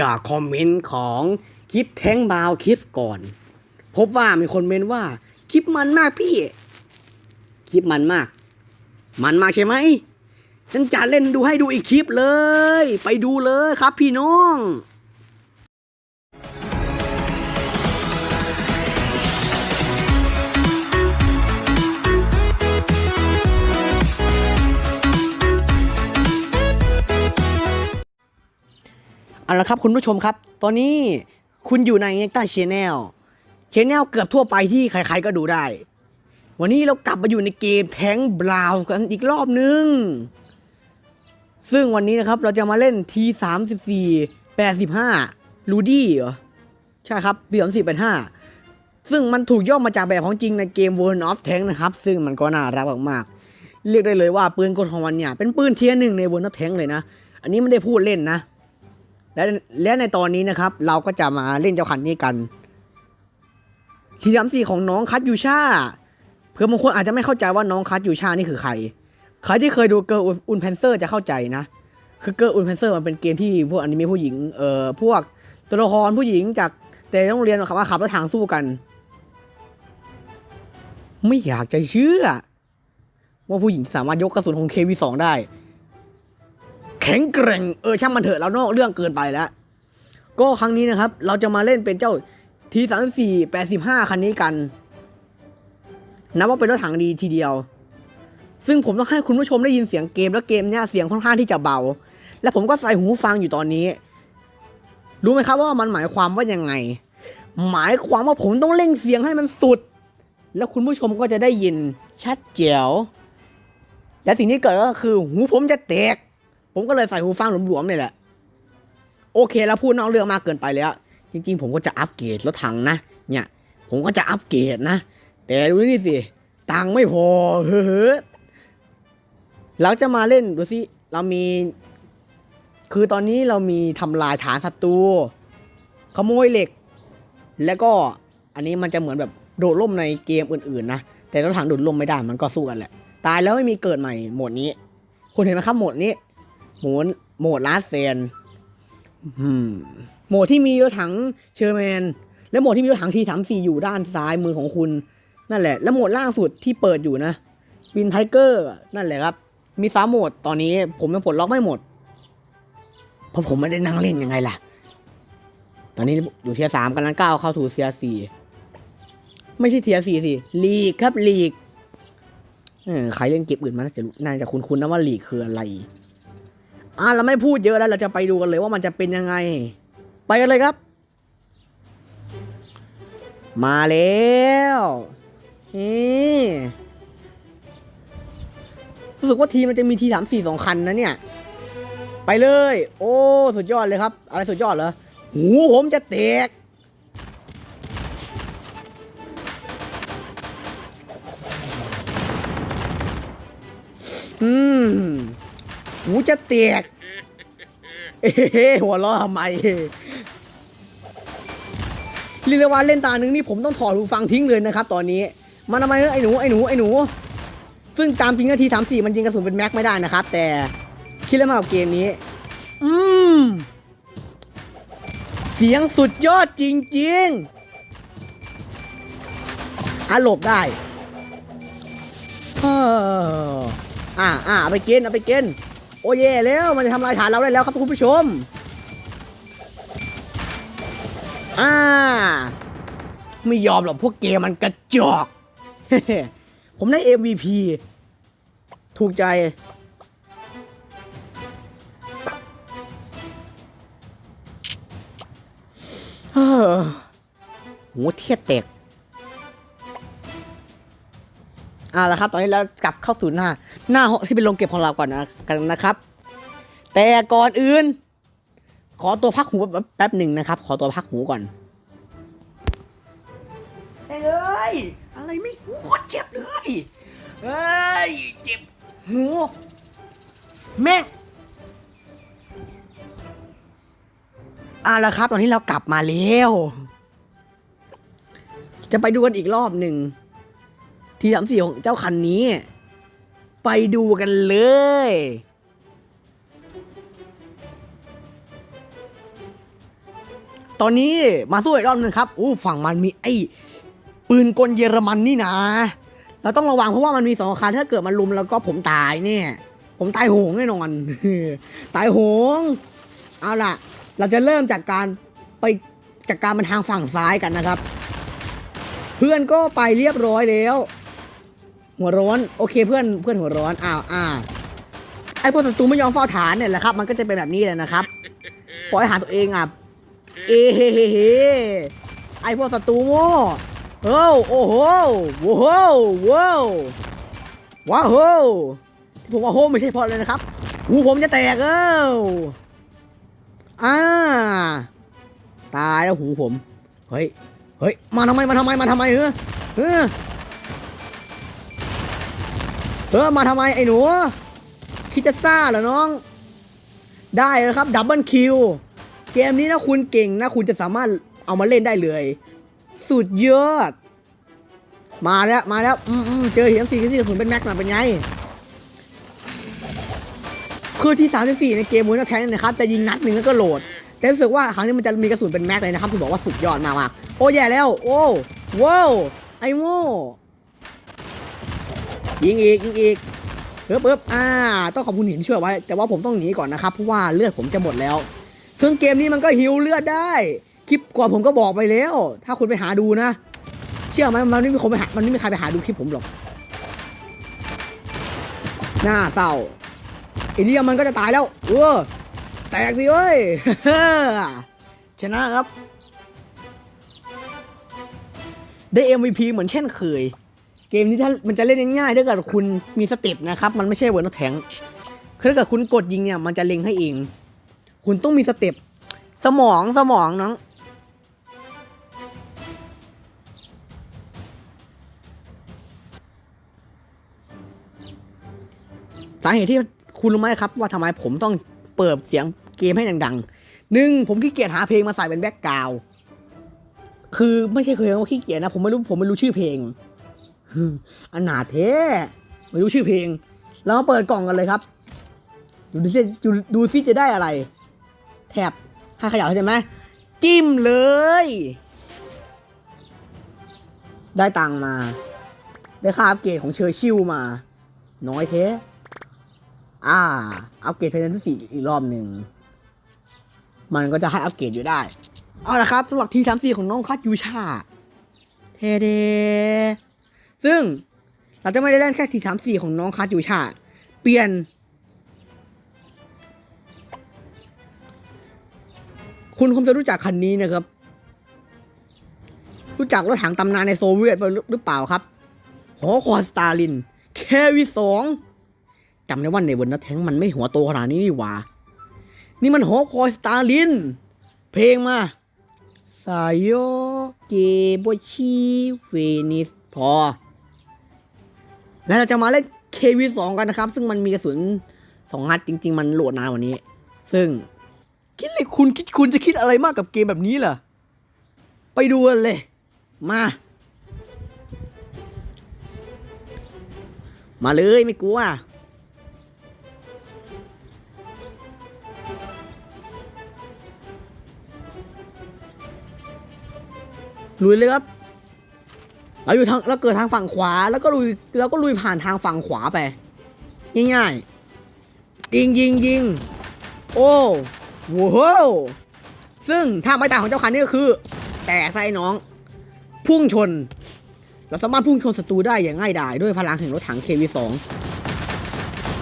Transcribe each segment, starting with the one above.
จากคอมเมนต์ของคลิปแท้งบาวคลิปก่อน พบว่ามีคนเมนว่าคลิปมันมากพี่ คลิปมันมาก มันมากใช่ไหมฉันจะเล่นดูให้ดูอีกคลิปเลย ไปดูเลยครับพี่น้อง เอาละครับคุณผู้ชมครับ ตอนนี้คุณอยู่ใน n e c t a r Channel Channel เกือบทั่วไปที่ใครๆก็ดูได้ วันนี้เรากลับมาอยู่ในเกมแทงบราวกันอีกรอบนึง ซึ่งวันนี้นะครับเราจะมาเล่น T 3 4 85ลูดี้เหรอ ใช่ครับปี3 4 8 5ซึ่งมันถูกย่อมาจากแบบของจริงในเกม World of Tank นะครับ ซึ่งมันก็น่ารักมากๆเรียกได้เลยว่าปืนกลของมันเนี่ยเป็นปืนเทียร์หนึ่งใน World of Tank เลยนะ อันนี้ไม่ได้พูดเล่นนะ และและในตอนนี้นะครับ เราก็จะมาเล่นเจ้าขันนี้กันทีดำสีของน้องคัตยูชาเพื่อบางคนอาจจะไม่เข้าใจว่าน้องคัตยูชานี่คือใคร ใครที่เคยดูเกิร์ลอุนแพนเซอร์จะเข้าใจนะ คือเกิร์ลอุนแพนเซอร์มันเป็นเกมที่พวกอนิเมะผู้หญิงเอ่อพวกตัวละครผู้หญิงจากแต่ต้องเรียนขับว่าขับรถทางสู้กัน ไม่อยากจะเชื่อ ว่าผู้หญิงสามารถยกกระสุนของ KV2 ได้ แข็งแกร่งเออช่างมันเถอะเรานอกเรื่องเกินไปแล้ว ก็ครั้งนี้นะครับ เราจะมาเล่นเป็นเจ้าทีสามสี่แปดสิบห้าคันนี้กันนับว่าเป็นรถถังดีทีเดียว ซึ่งผมต้องให้คุณผู้ชมได้ยินเสียงเกมแล้วเกมเนี้ยเสียงค่อนข้างที่จะเบา และผมก็ใส่หูฟังอยู่ตอนนี้ รู้ไหมครับว่ามันหมายความว่ายังไง หมายความว่าผมต้องเร่งเสียงให้มันสุด แล้วคุณผู้ชมก็จะได้ยินชัดเจ๋วและสิ่งที่เกิดก็คือหูผมจะแตก ผมก็เลยใส่หูฟังหลวมๆนี่แหละ โอเคแล้วพูดนอกเรื่องมากเกินไปแล้ว จริง ๆ ผมก็จะอัปเกรดรถถังนะ เนี่ย ผมก็จะอัปเกรดนะ แต่ดูนี่สิ ตังไม่พอ เฮ้อเราจะมาเล่นดูสิ เรามี คือตอนนี้เรามีทำลายฐานศัตรู ขโมยเหล็ก แล้วก็อันนี้มันจะเหมือนแบบโดดร่มในเกมอื่นๆนะ แต่รถถังโดดร่มไม่ได้ มันก็สู้กันแหละ ตายแล้วไม่มีเกิดใหม่ โหมดนี้ คุณเห็นไหมครับโหมดนี้ โหมดโหมดลาสเซนอืมโหมดที่มีรถถังเชอร์แมน และโหมดที่มีรถถังทีสามสี่อยู่ด้านซ้ายมือของคุณ นั่นแหละ และโหมดล่างสุดที่เปิดอยู่นะวินไทเกอร์นั่นแหละครับ มีสามโหมดตอนนี้ผมยังปลดล็อกไม่หมด เพราะผมไม่ได้นั่งเล่นยังไงล่ะ ตอนนี้อยู่เทียสามกำลังก้าวเข้าถูเทียสี่ไม่ใช่เทียสี่สิลีกครับลีกเออใครเล่นเก็บอื่นมาน่าจะรู้น่าจะคุ้นๆนะว่าลีกคืออะไร อะเราไม่พูดเยอะแล้วเราจะไปดูกันเลยว่ามันจะเป็นยังไง ไปกันเลยครับ มาแล้วนี่รู้สึกว่าทีมมันจะมีทีสามสี่สองคันนะเนี่ย ไปเลย โอ้สุดยอดเลยครับ อะไรสุดยอดเหรอหูผมจะแตกอืมหูจะแตก เอ้หัวเราะทำไมเรียกได้ว่าเล่นตาหนึ่งนี่ผมต้องถอดหูฟังทิ้งเลยนะครับ ตอนนี้ มันทำไมเนอะไอ้หนูไอ้หนูไอ้หนู ซึ่งตามจริงนาทีสามสี่มันยิงกระสุนเป็นแม็กไม่ได้นะครับ แต่คิดแล้วมากับเกมนี้ อืม เสียงสุดยอดจริง ๆอะหลบได้เอออ่าอ่าเอาไปเกินเอาไปเกิน โอ้เย่แล้วมันจะทำลายฐานเราได้แล้วครับคุณผู้ชม อ่า ไม่ยอมหรอกพวกเกมมันกระจอก ผมได้ MVP ถูกใจเฮ้อหูเทียบเตก อ่าแล้วครับ ตอนนี้เรากลับเข้าสู่หน้า หน้าห้องที่เป็นโรงเก็บของเราก่อนนะกันนะครับ แต่ก่อนอื่น ขอตัวพักหูแป๊บแป๊บหนึ่งนะครับ ขอตัวพักหูก่อนเอ้ยอะไรไม่หูโคตรเจ็บเลยเอ้ยเจ็บหูแม่งอ่าแล้วครับ ตอนนี้เรากลับมาแล้ว จะไปดูกันอีกรอบหนึ่ง ทีสามสี่ของเจ้าคันนี้ ไปดูกันเลย ตอนนี้มาสู้อีกรอบหนึงครับอู้ฝั่งมันมีไอ้ปืนกลเยอรมันนี่นะ เราต้องระวังเพราะว่ามันมีสองคารถ้าเกิดมันลุมแล้วก็ผมตายเนี่ย ผมตายโหงแน่นอน ตายโหง เอาล่ะ เราจะเริ่มจากการไปจากการมันทางฝั่งซ้ายกันนะครับ เพื่อนก็ไปเรียบร้อยแล้ว หัวร้อนโอเคเพื่อนเพื่อนหัวร้อนอ้าวอ้าวไอพวกศัตรูไม่ยอมเฝ้าฐานเนี่ยแหละครับมันก็จะเป็นแบบนี้เลยนะครับปล่อยให้หาตัวเองอะเอเฮเฮเฮไอพวกศัตรูโง่โอ้โอ้โหโว้โหว้าวว้าวโหผมว่าโหไม่ใช่พราะเลยนะครับหูผมจะแตกเอ้าอ่าตายแล้วหูผม เฮ้ย เฮ้ย มาทำไม มาทำไม มาทำไมเออเออ เออมาทำไมไอ้หนูคิดจะซ่าเหรอน้อง ได้แล้วครับดับเบิลคิวเกมนี้นะคุณเก่งนะคุณจะสามารถเอามาเล่นได้เลย สุดยอด มาแล้วมาแล้วอืมอืมเจอเหียมสี่ที่ศูนย์เป็นแม็กมาเป็นไง คือที่ 34 ในเกมมูนแทนนะครับ จะยิงนัดหนึ่งแล้วก็โหลด แต่รู้สึกว่าครั้งนี้มันจะมีกระสุนเป็นแม็กเลยนะครับที่บอกว่าสุดยอดมากๆโอ้แย่แล้ว โอ้ว้าวไอ้โม่ ยิงอีกยิงอีกเปิ๊บเปิ๊บอ่า ต้องขอบคุณหินช่วยไว้ แต่ว่าผมต้องหนีก่อนนะครับเพราะว่าเลือดผมจะหมดแล้ว ซึ่งเกมนี้มันก็ฮิวเลือดได้คลิปก่อนผมก็บอกไปแล้ว ถ้าคุณไปหาดูนะ เชื่อไหมมันไม่มีคนไปหามันไม่มีใครไปหาดูคลิปผมหรอกน่าเศร้าไอีเดียมันก็จะตายแล้วเออแตกสิเว้ยชนะครับได้ MVP เหมือนเช่นเคย เกมนี้ถ้ามันจะเล่นง่ายๆถ้าเกิดคุณมีสเต็ปนะครับ มันไม่ใช่เวิร์นแทงคือถ้าเกิดคุณกดยิงเนี่ย มันจะเล็งให้เอง คุณต้องมีสเต็ป สมองสมองน้องสาเหตุที่คุณรู้ไหมครับ ว่าทำไมผมต้องเปิดเสียงเกมให้ดังๆหนึ่งผมขี้เกียจหาเพลงมาใส่เป็นแบ็กกราวคือไม่ใช่เคยว่าขี้เกียจนะ ผมไม่รู้ผมไม่รู้ชื่อเพลง อันหนาเท่ไม่รู้ชื่อเพลง เรามาเปิดกล่องกันเลยครับ ดูซิดูดูซิจะได้อะไร แถบให้ขยับใช่ไหมจิ้มเลย ได้ตังมา ได้ค่าอัปเกรดของเชอร์ชิลมา น้อยเทอ่า อัปเกรดเพลนที่สี่อีกรอบหนึ่ง มันก็จะให้อัปเกรดอยู่ได้ เอาละครับสำหรับทีสามสี่ของน้องคัตยูชา เทเด ซึ่งเราจะไม่ได้เล่นแค่ทีสามสี่ของน้องคาจูชา เปลี่ยน คุณคงจะรู้จักคันนี้นะครับ รู้จักรถถังตำนานในโซเวียตหรือเปล่าครับหอคอยสตาลินแควิสองจำได้ว่าในวันนัทแทงมันไม่หัวโตขนาดนี้นี่หว่า นี่มันหอคอยสตาลิน เพลงมาสายโยเกโบชิเวนิสพอ แล้วเราจะมาเล่น KV2 กันนะครับ ซึ่งมันมีกระสุนสองนัดจริง ๆ มันโหลดนานกว่านี้ ซึ่งคิดเลยคุณคิดคุณจะคิดอะไรมากกับเกมแบบนี้เหรอ ไปดูกันเลย มา มาเลยไม่กลัวลุยเลยครับ เราอยู่ทางเราเกิดทางฝั่งขวาแล้วก็ลุยแล้วก็ลุยผ่านทางฝั่งขวาไป ง่ายๆยิงยิงยิงโอ้โว้โหซึ่งท่าไม้ตายของเจ้าคันนี่ก็คือ แต่ไส้น้อง พุ่งชน เราสามารถพุ่งชนศัตรูได้อย่างง่ายดายด้วยพลังแห่งรถถัง KV2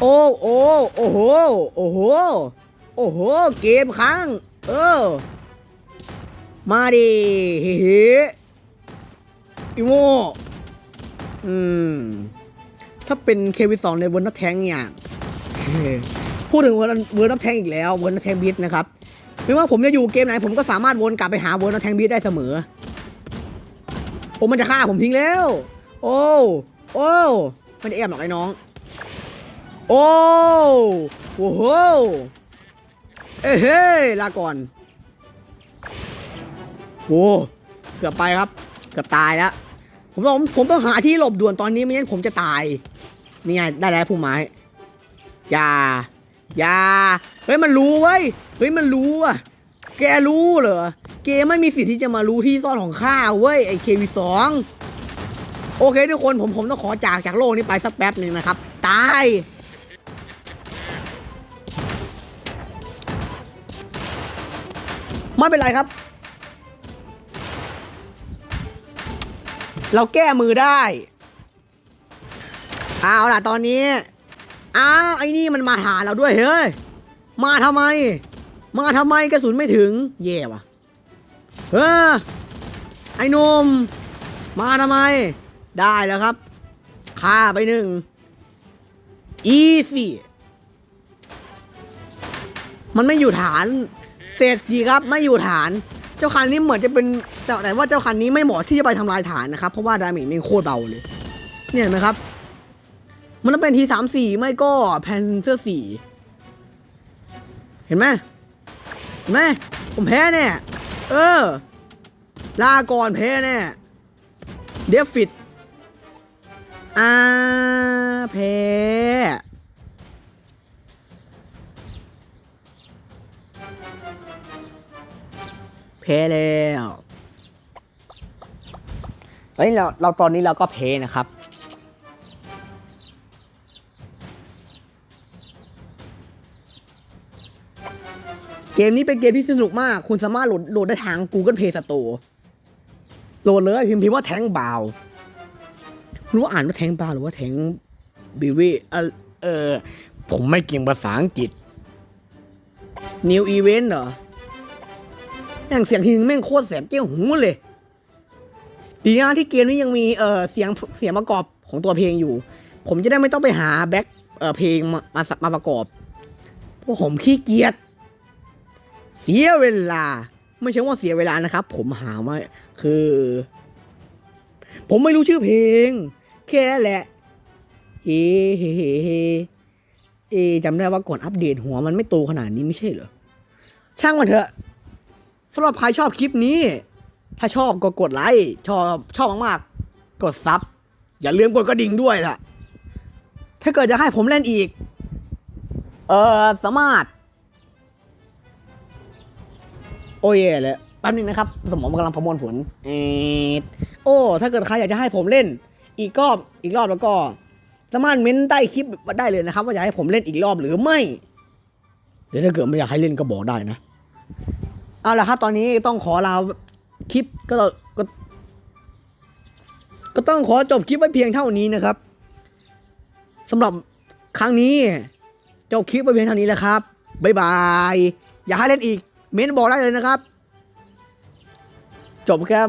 โอ้โอ้โอ้โหโอ้โหโอ้โห เกมค้าง เออ มาดิเฮ้ อีโมอืม ถ้าเป็นเควิสองในเวอร์นัทแทงเนี่ยพูดถึงเวอร์เวอร์นัทแทงอีกแล้วเวอร์นัทแทงบีทนะครับไม่ว่าผมจะอยู่เกมไหน ผมก็สามารถวนกลับไปหาเวอร์นัทแทงบีทได้เสมอ ผมมันจะฆ่าผมทิ้งแล้ว โอ้ โอ้มันแอบหรอกไอ้น้อง โอ้โอ้โหเอ้ยเฮ้ยลาก่อนโอ้เกือบไปครับ เกือบตายแล้ว ผมต้องผมต้องหาที่หลบด่วนตอนนี้ไม่งั้นผมจะตาย นี่ไงได้แล้วผู้ไม้อย่าอย่าเฮ้ยมันรู้เว้ยเฮ้ยมันรู้อะแกรู้เหรอเกมไม่มีสิทธิ์ที่จะมารู้ที่ซ่อนของข้าเว้ยไอเควีสองโอเคทุกคนผมผมต้องขอจากจากโลกนี้ไปสักแป๊บหนึ่งนะครับ ตายไม่เป็นไรครับ เราแก้มือได้ เอาล่ะตอนนี้ อ้าวไอ้นี่มันมาหาเราด้วยเฮ้ย มาทำไม มาทำไมกระสุนไม่ถึง เย่ว่ะเออไอ้นม มาทำไม ได้แล้วครับฆ่าไปหนึ่ง อีซี่มันไม่อยู่ฐาน เศรษฐีครับไม่อยู่ฐาน เจ้าคันนี้เหมือนจะเป็นแต่แต่ว่าเจ้าคันนี้ไม่เหมาะที่จะไปทำลายฐานนะครับ เพราะว่าดาเมจมันโคตรเบาเลย เนี่ยเห็นไหมครับ มันต้องเป็นทีสามสี่ไม่ก็แพนเซอร์สี่เห็นไหมเห็นไหมผมแพ้เนี่ยเออ ลาก่อนแพ้แน่เดฟฟิตอ่าแพ้ พ้แล้วเฮ้ยเราเราตอนนี้เราก็แพ้นะครับ เกมนี้เป็นเกมที่สนุกมาก คุณสามารถโหลดโหลดได้ทาง Google Play Store โหลดเลยพิมพ์พิมพ์ว่าแทงบาวรู้ว่าอ่านว่าแทงบาวหรือว่าแทงบิวีเออเออ ผมไม่เก่งภาษาอังกฤษ New Event เหรอ แม่งเสียงทีนึงแม่งโคตรแสบเกี้ยวหูเลย ดีนะที่เกมนี้ยังมีเออเสียงเสียงประกอบของตัวเพลงอยู่ ผมจะได้ไม่ต้องไปหาแบ็คเออเพลงมามามาประกอบเพราะผมขี้เกียจเสียเวลา ไม่ใช่ว่าเสียเวลานะครับ ผมหามาคือ ผมไม่รู้ชื่อเพลง แค่นั้นแหละเฮ้เฮ้เฮ้เฮ้เอจำได้ว่าก่อนอัปเดตหัวมันไม่โตขนาดนี้ไม่ใช่เหรอ ช่างมันเถอะ สำหรับใครชอบคลิปนี้ ถ้าชอบก็กดไลค์ชอบชอบมากๆ กดซับอย่าลืมกดกระดิ่งด้วยล่ะ ถ้าเกิดจะให้ผมเล่นอีก เออสามารถ โอ้ยเลยแป๊บนึงนะครับ สมองกำลังประมวลผลเอดโอ้ ถ้าเกิดใครอยากจะให้ผมเล่น อีกรอบอีกรอบแล้วก็ สามารถเม้นใต้คลิปได้เลยนะครับ ว่าอยากให้ผมเล่นอีกรอบหรือไม่ เดี๋ยวถ้าเกิดไม่อยากให้เล่นก็บอกได้นะ เอาละครับ ตอนนี้ต้องขอลาคลิปก็ก็ ก็ต้องขอจบคลิปไว้เพียงเท่านี้นะครับสำหรับครั้งนี้จบคลิปไว้เพียงเท่านี้แหละครับบ๊ายบาย อยาให้เล่นอีก เม้นบอกได้เลยนะครับ จบครับ